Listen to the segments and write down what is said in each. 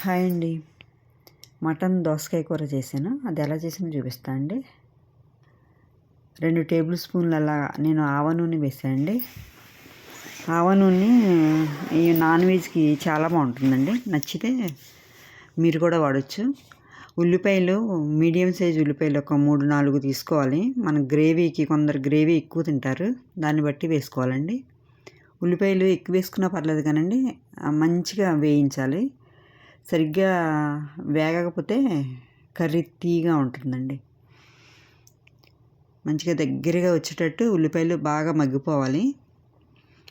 Hi అండి. Mutton దోసకాయ కూర చేశాను. అది ఎలా చేసానో చూపిస్తా అండి. రెండు టేబుల్ స్పూన్లు అలా నేను ఆవ నూనె వేసానండి ఆవ నూనె ఈ నాన్ వెజ్కి చాలా బాగుంటుందండి. నచ్చితే మీరు కూడా వాడచ్చు. ఉల్లిపాయలు మీడియం సైజ్ ఉల్లిపాయలు ఒక మూడు నాలుగు తీసుకోవాలి. మన గ్రేవీకి కొందరు గ్రేవీ ఎక్కువ తింటారు. దాన్ని బట్టి వేసుకోవాలండి. ఉల్లిపాయలు ఎక్కువ వేసుకున్నా పర్లేదు కానండి మంచిగా వేయించాలి. సరిగ్గా వేగకపోతే కర్రీ తీగా ఉంటుందండి. మంచిగా దగ్గరగా వచ్చేటట్టు ఉల్లిపాయలు బాగా మగ్గిపోవాలి.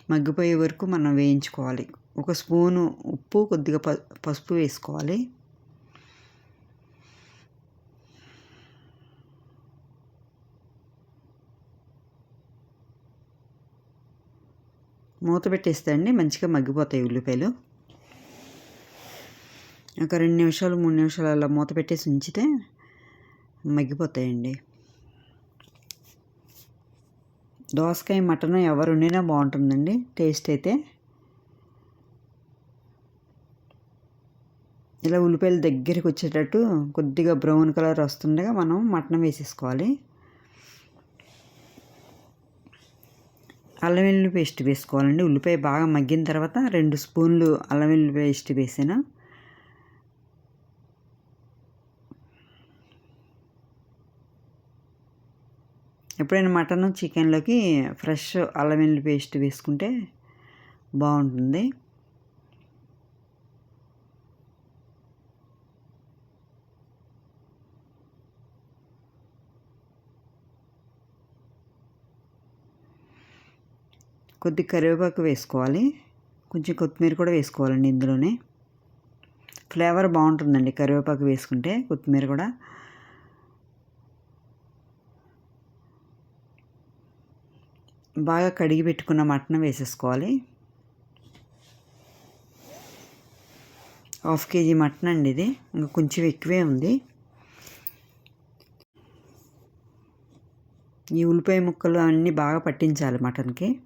మగ్గిపోయే వరకు మనం వేయించుకోవాలి. ఒక స్పూను ఉప్పు కొద్దిగా ప పసుపు వేసుకోవాలి. మూత పెట్టేస్తే అండి మంచిగా మగ్గిపోతాయి ఉల్లిపాయలు. ఒక రెండు నిమిషాలు మూడు నిమిషాలు అలా మూత పెట్టేసి ఉంచితే మగ్గిపోతాయండి. దోసకాయ మటన్ ఎవరు వండినా బాగుంటుందండి. టేస్ట్ అయితే. ఇలా ఉల్లిపాయలు దగ్గరికి వచ్చేటట్టు కొద్దిగా బ్రౌన్ కలర్ వస్తుండగా మనం మటన్ వేసేసుకోవాలి. అల్లం వెల్లుల్లి పేస్ట్ వేసుకోవాలండి. ఉల్లిపాయ బాగా మగ్గిన తర్వాత రెండు స్పూన్లు అల్లం వెల్లుల్లి పేస్ట్ వేసాను. ఎప్పుడైనా మటన్ చికెన్లోకి ఫ్రెష్ అల్లం వెల్లుల్లి పేస్ట్ వేసుకుంటే బాగుంటుంది. కొద్ది కరివేపాకు వేసుకోవాలి. కొంచెం కొత్తిమీర కూడా వేసుకోవాలండి ఇందులోనే. ఫ్లేవర్ బాగుంటుందండి కరివేపాకు వేసుకుంటే కొత్తిమీర కూడా. బాగా కడిగి పెట్టుకున్న మటన్ వేసేసుకోవాలి. హాఫ్ కేజీ మటన్ అండి ఇది. ఇంకా కొంచెం ఎక్కువే ఉంది. ఈ ఉల్లిపాయ ముక్కలు అన్నీ బాగా పట్టించాలి మటన్కి.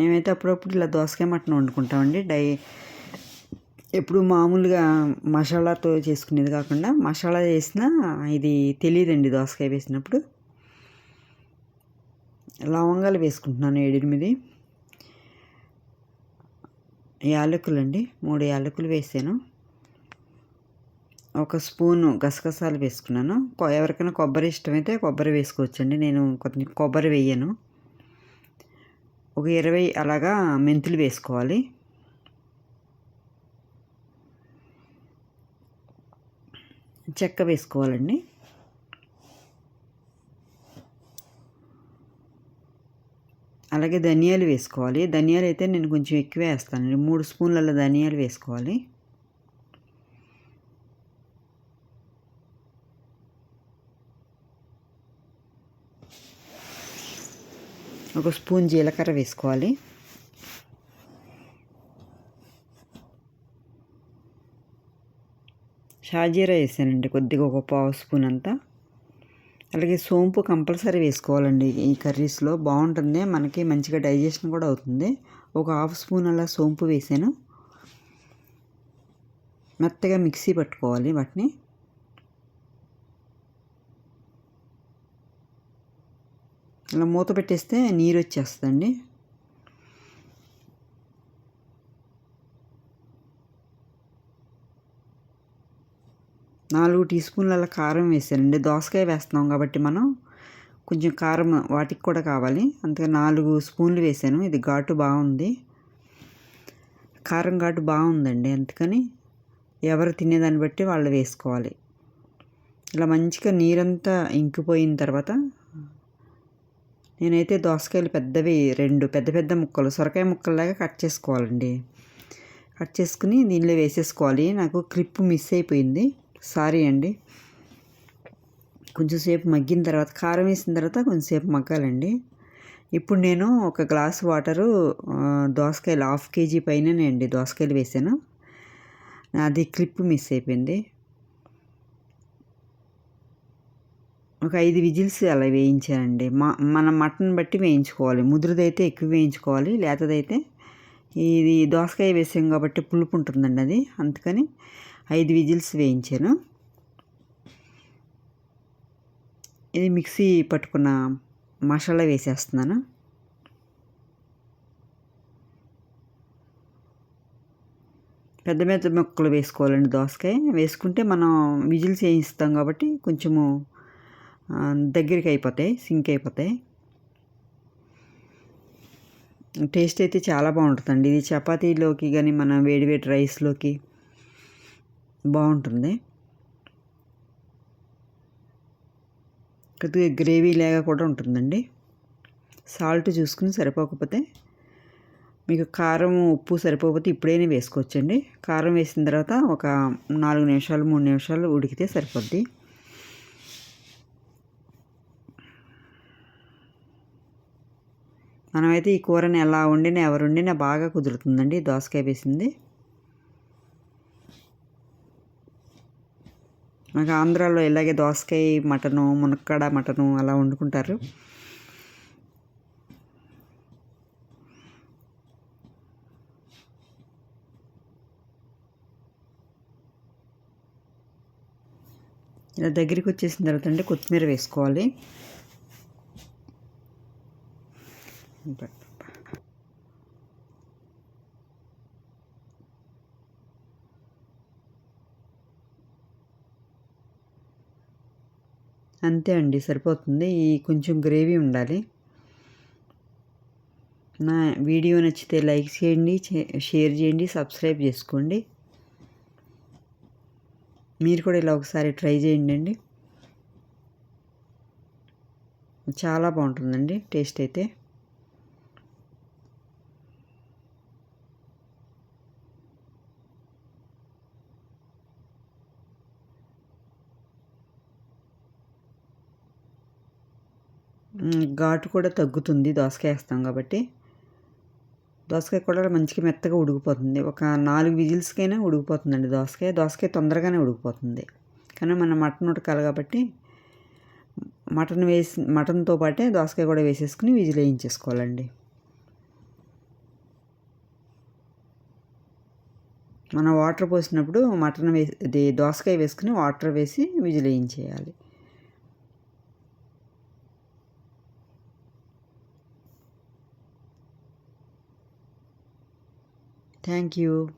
మేమైతే అప్పుడప్పుడు ఇలా దోసకాయ మటన్ వండుకుంటామండి. డై ఎప్పుడు మామూలుగా మసాలాతో చేసుకునేది కాకుండా మసాలా చేసినా ఇది తెలియదండి దోసకాయ వేసినప్పుడు. లవంగాలు వేసుకుంటున్నాను ఏడెనిమిది. యాలకులు అండి మూడు యాలకులు వేసాను. ఒక స్పూను గసగసాలు వేసుకున్నాను. ఎవరికైనా కొబ్బరి ఇష్టమైతే కొబ్బరి వేసుకోవచ్చండి. నేను కొంచెం కొబ్బరి వేయను. ఒక ఇరవై అలాగా మెంతులు వేసుకోవాలి. చెక్క వేసుకోవాలండి. అలాగే ధనియాలు వేసుకోవాలి. ధనియాలు అయితే నేను కొంచెం ఎక్కువ వేస్తానండి. మూడు స్పూన్ల ధనియాలు వేసుకోవాలి. ఒక స్పూన్ జీలకర్ర వేసుకోవాలి. షాజీరా వేసానండి కొద్దిగా ఒక పావు స్పూన్ అంతా. అలాగే సోంపు కంపల్సరీ వేసుకోవాలండి ఈ కర్రీస్లో. బాగుంటుంది మనకి మంచిగా డైజెషన్ కూడా అవుతుంది. ఒక హాఫ్ స్పూన్ అలా సోంపు వేసాను. మెత్తగా మిక్సీ పట్టుకోవాలి వాటిని. ఇలా మూత పెట్టేస్తే నీరు వచ్చేస్తుందండి నాలుగు టీ స్పూన్ల కారం వేసానండి. దోసకాయ వేస్తున్నాం కాబట్టి మనం కొంచెం కారం వాటికి కూడా కావాలి. అందుకే నాలుగు స్పూన్లు వేసాను. ఇది ఘాటు బాగుంది. కారం ఘాటు బాగుందండి అందుకని ఎవరు తినేదాన్ని బట్టి వాళ్ళు వేసుకోవాలి. ఇలా మంచిగా నీరంతా ఇంకిపోయిన తర్వాత నేనైతే దోసకాయలు పెద్దవి రెండు పెద్ద పెద్ద ముక్కలు సొరకాయ ముక్కల్లాగా కట్ చేసుకోవాలండి. కట్ చేసుకుని దీనిలో వేసేసుకోవాలి. నాకు క్లిప్ మిస్ అయిపోయింది. సారీ అండి. కొంచెంసేపు మగ్గిన తర్వాత కారం వేసిన తర్వాత కొంచెంసేపు మగ్గాలండి. ఇప్పుడు నేను ఒక గ్లాస్ వాటరు దోసకాయలు హాఫ్ కేజీ పైననే అండి దోసకాయలు వేసాను. అది క్లిప్ మిస్ అయిపోయింది. ఒక ఐదు విజిల్స్ అలా వేయించానండి. మా మన మటన్ బట్టి వేయించుకోవాలి. ముదురుదైతే ఎక్కువ వేయించుకోవాలి. లేతదైతే ఇది దోసకాయ వేసాం కాబట్టి పులుపు ఉంటుందండి అది. అందుకని ఐదు విజిల్స్ వేయించాను. ఇది మిక్సీ పట్టుకున్న మసాలా వేసేస్తున్నాను. పెద్ద పెద్ద ముక్కలు వేసుకోవాలండి దోసకాయ. వేసుకుంటే మనం విజిల్స్ వేయిస్తాం కాబట్టి కొంచెము దగ్గరికి అయిపోతాయి సింక్ అయిపోతాయి. టేస్ట్ అయితే చాలా బాగుంటుందండి. ఇది చపాతీలోకి కానీ మన వేడివేడి రైస్లోకి బాగుంటుంది. కొద్దిగా గ్రేవీ లాగా కూడా ఉంటుందండి. సాల్ట్ చూసుకుని సరిపోకపోతే మీకు కారం ఉప్పు సరిపోకపోతే ఇప్పుడైనా వేసుకోవచ్చండి. కారం వేసిన తర్వాత ఒక నాలుగు నిమిషాలు మూడు నిమిషాలు ఉడికితే సరిపోద్ది. మనమైతే ఈ కూరని ఎలా వండినా ఎవరు వండినా బాగా కుదురుతుందండి. దోసకాయ వేసింది. మాకు ఆంధ్రాలో ఇలాగే దోసకాయ మటను మునక్కాడ మటను అలా వండుకుంటారు. ఇలా దగ్గరికి వచ్చేసిన తర్వాత అంటే కొత్తిమీర వేసుకోవాలి. అంతే అండి సరిపోతుంది. ఈ కొంచెం గ్రేవీ ఉండాలి. నా వీడియో నచ్చితే లైక్ చేయండి షేర్ చేయండి సబ్స్క్రైబ్ చేసుకోండి. మీరు కూడా ఇలా ఒకసారి ట్రై చేయండి అండి. చాలా బాగుంటుందండి టేస్ట్ అయితే. ఘాటు కూడా తగ్గుతుంది. దోసకాయ వేస్తాం కాబట్టి. దోసకాయ కూడా మంచిగా మెత్తగా ఉడికిపోతుంది. ఒక నాలుగు విజిల్స్కైనా ఉడికిపోతుందండి దోసకాయ. దోసకాయ తొందరగానే ఉడికిపోతుంది. కానీ మన మటన్ ఉడకాలి కాబట్టి మటన్ వేసి మటన్తో పాటే దోసకాయ కూడా వేసేసుకుని విజిల్ వేయించేసుకోవాలండి. మనం వాటర్ పోసినప్పుడు మటన్ వేసి దోసకాయ వేసుకుని వాటర్ వేసి విజిల్ వేయించేయాలి. Thank you.